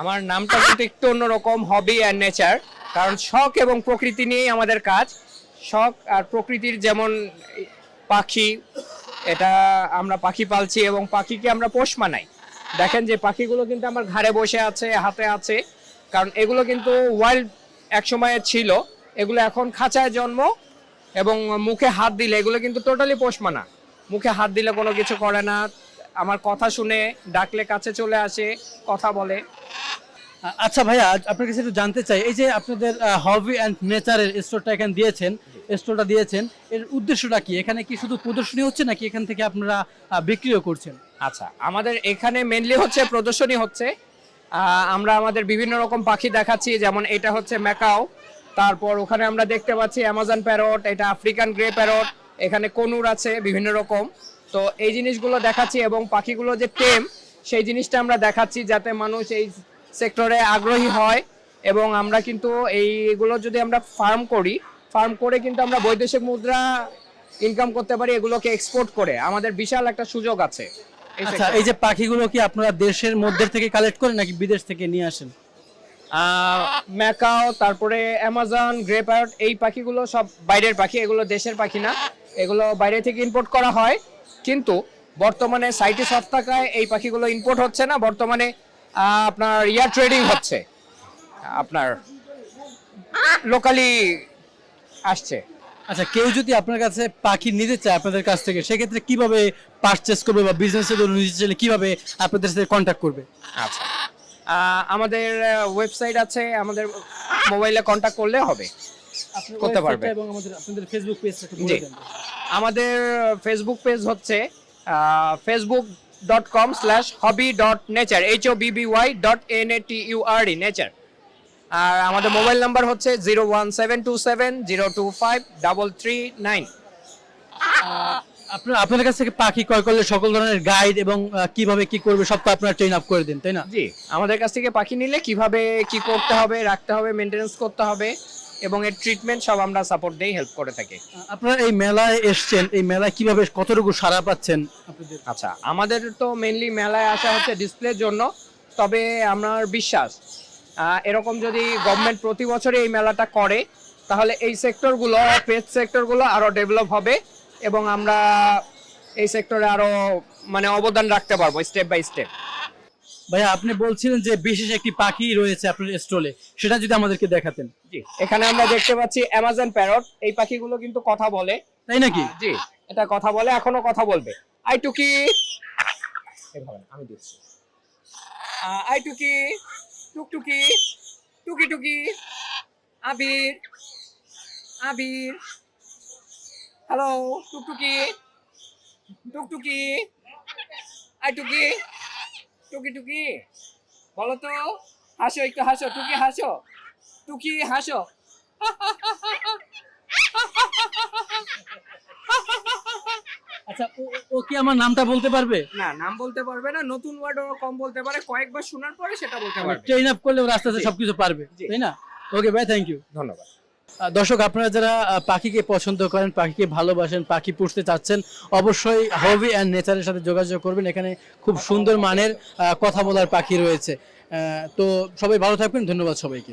আমার নামটা কিন্তু একটু অন্যরকম হবি অ্যান্ড নেচার কারণ শখ এবং প্রকৃতি নিয়েই আমাদের কাজ। শখ আর প্রকৃতির যেমন পাখি, এটা আমরা পাখি পালছি এবং পাখিকে আমরা পোষ মানাই। দেখেন যে পাখিগুলো কিন্তু আমার ঘাড়ে বসে আছে, হাতে আছে, কারণ এগুলো কিন্তু ওয়াইল্ড এক সময়ে ছিল, এগুলো এখন খাঁচায় জন্ম এবং মুখে হাত দিলে এগুলো কিন্তু টোটালি পোষ মানা। মুখে হাত দিলে কোনো কিছু করে না, আমার কথা শুনে ডাকলে কাছে চলে আসে, কথা বলে। আচ্ছা ভাইয়া আপনার কাছে একটু জানতে চাই এই যে আপনাদের হবি অ্যান্ড নেচারের স্টোরটা এখানে দিয়েছেন স্টোরটা দিয়েছেন এর উদ্দেশ্যটা কি? এখানে কি শুধু প্রদর্শনী হচ্ছে নাকি এখান থেকে আপনারা বিক্রিও করছেন? আচ্ছা আমাদের এখানে মেনলি হচ্ছে প্রদর্শনী হচ্ছে। আমরা আমাদের বিভিন্ন রকম পাখি দেখাচ্ছি যেমন এটা হচ্ছে ম্যাকাও তারপর ওখানে আমরা দেখতে পাচ্ছি অ্যামাজন প্যারট এটা আফ্রিকান গ্রে প্যারট এখানে কনুর আছে বিভিন্ন রকম। তো এই জিনিসগুলো দেখাচ্ছি এবং পাখিগুলো যে টেম সেই জিনিসটা আমরা দেখাচ্ছি যাতে মানুষ এই সেক্টরে আগ্রহী হয় এবং আমরা কিন্তু এইগুলো যদি আমরা ফার্ম করি ফার্ম করে কিন্তু আমরা বৈদেশিক মুদ্রা ইনকাম করতে পারি এগুলোকে এক্সপোর্ট করে। আমাদের বিশাল একটা সুযোগ আছে এই আচ্ছা এই যে পাখিগুলো কি আপনারা দেশের মধ্যে থেকে কালেক্ট করেন নাকি বিদেশ থেকে নিয়ে আসেন? ম্যাকাও তারপরে অ্যামাজন গ্রে প্যারট এই পাখিগুলো সব বাইরের পাখি এগুলো দেশের পাখি না। এগুলো বাইরে থেকে ইম্পোর্ট করা হয়। কিন্তু বর্তমানে সাইটে সব থাকায় এই পাখিগুলো ইম্পোর্ট হচ্ছে না। বর্তমানে আপনার ইয়ার ট্রেডিং হচ্ছে। আপনার লোকালি আসছে। আচ্ছা কেউ যদি আপনার কাছে পাখি নিতে চায় আপনাদের কাছ থেকে সেক্ষেত্রে কীভাবে পারচেস করবে বা বিজনেসের জন্য নিতে চাইলে কীভাবে আপনাদের সাথে কন্ট্যাক্ট করবে? আচ্ছা। আমাদের ওয়েবসাইট আছে আমাদের মোবাইলে কন্ট্যাক্ট করলে হবে। করতে পারবে। এবং আমাদের আপনাদের ফেসবুক পেজটা একটু বলে দেন। আমাদের ফেসবুক পেজ হচ্ছে Facebook dot com slash hobby dot nature H O B B Y dot N A T U R E nature আর আমাদের মোবাইল নাম্বার হচ্ছে zero one seven two seven zero two five double three nine আপনার আপনাদের কাছ থেকে পাখি ক্রয় করলে সকল ধরনের গাইড এবং কীভাবে কি করবে সব তো আপনারা ট্রেন আপ করে দেন তাই না? জি আমাদের কাছ থেকে পাখি নিলে কীভাবে কি করতে হবে রাখতে হবে মেনটেনেন্স করতে হবে এবং এর ট্রিটমেন্ট সব আমরা সাপোর্ট দিয়ে হেল্প করে থাকি। আপনারা এই মেলায় এসছেন এই মেলায় কীভাবে কতটুকু সাড়া পাচ্ছেন আচ্ছা আমাদের তো মেনলি মেলায় আসা হচ্ছে ডিসপ্লের জন্য তবে আমার বিশ্বাস এরকম যদি গভর্নমেন্ট প্রতি বছরে এই মেলাটা করে তাহলে এই সেক্টরগুলো পেজ সেক্টরগুলো আরও ডেভেলপ হবে এবং আমরা এই সেক্টরে আরও মানে অবদান রাখতে পারব স্টেপ বাই স্টেপ ভাইয়া আপনি বলছিলেন যে বিশেষ একটি পাখি রয়েছে আপনার স্টলে সেটা যদি আমাদেরকে দেখাতেন। জি এখানে আমরা দেখতে পাচ্ছি অ্যামাজন প্যারট এই পাখিগুলো কিন্তু কথা বলে। তাই নাকি? জি এটা কথা বলে এখনও কথা বলবে। আই টুকি আমি দিচ্ছি। আই টুকি টুকটুকি টুকি টুকি Abir Abir. Hello Tuktuki Tuktuki I টুকি টুকি টুকি। বলো তো। হাসো একটু হাসো টুকি হাসো। টুকি হাসো। আচ্ছা ও- ও- ও কি আমার নামটা বলতে পারবে? না নাম বলতে পারবে না নতুন ওয়ার্ড ও কম বলতে পারে। কয়েকবার শোনার পরে সেটা বলতে পারবে। ট্রেন আপ করলে ওরা আস্তে আস্তে সবকিছু পারবে। তাই না? ওকে ভাই থ্যাংক ইউ ধন্যবাদ। দর্শক, আপনারা যারা পাখিকে পছন্দ করেন, পাখিকে ভালোবাসেন, পাখি পুষতে চাচ্ছেন, অবশ্যই হবি অ্যান্ড নেচারের সাথে যোগাযোগ করবেন। এখানে খুব সুন্দর মানের কথা বলার পাখি রয়েছে। তো সবাই ভালো থাকবেন, ধন্যবাদ সবাইকে।